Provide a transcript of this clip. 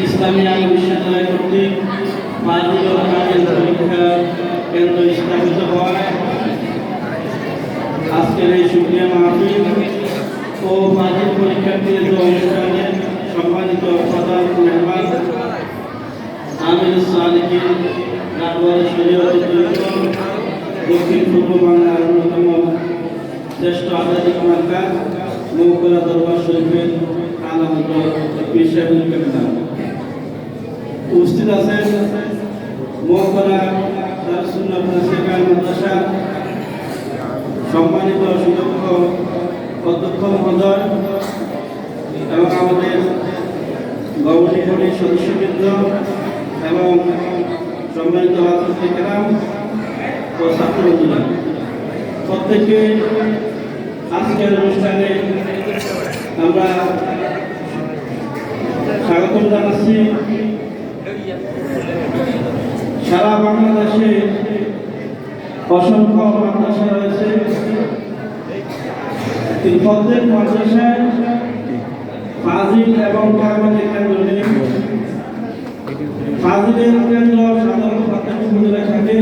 ইসলামী আইন বিশ্ববিদ্যালয় কর্তৃক কাজের পরীক্ষা কেন্দ্র স্থাপিত হয় আজকের এই সুক্রিয়া মাহফিল ও মাধ্যমিক পরীক্ষার্থীদের যে অনুষ্ঠানে সম্মানিত প্রধান আমির সালিকিন দক্ষিণ পূর্ব বাংলার অন্যতম শ্রেষ্ঠ আধ্যাত্মিক মার্কা মৌকরা দরবার শরীফের আলামত পিসাবুল কামিনা উপস্থিত আছেন মৌকরা দারসুন্নাহ সেকার মাদ্রাসা সম্মানিত সুদক্ষ অধ্যক্ষ মহোদয় এবং আমাদের গভর্নিং বডির সদস্যবৃন্দ এবং সম্মানিত হাজার ও ছাত্রবন্ধুরা প্রত্যেককে আজকের অনুষ্ঠানে আমরা স্বাগতম জানাচ্ছি। সারা বাংলাদেশে অসংখ্য মাদ্রাসা রয়েছে। প্রত্যেক মাদ্রাসায় ফাজিল এবং কাগজের কেন্দ্র নেই। ফাজিলের কেন্দ্র সাধারণ বিদ্যালয় থাকে।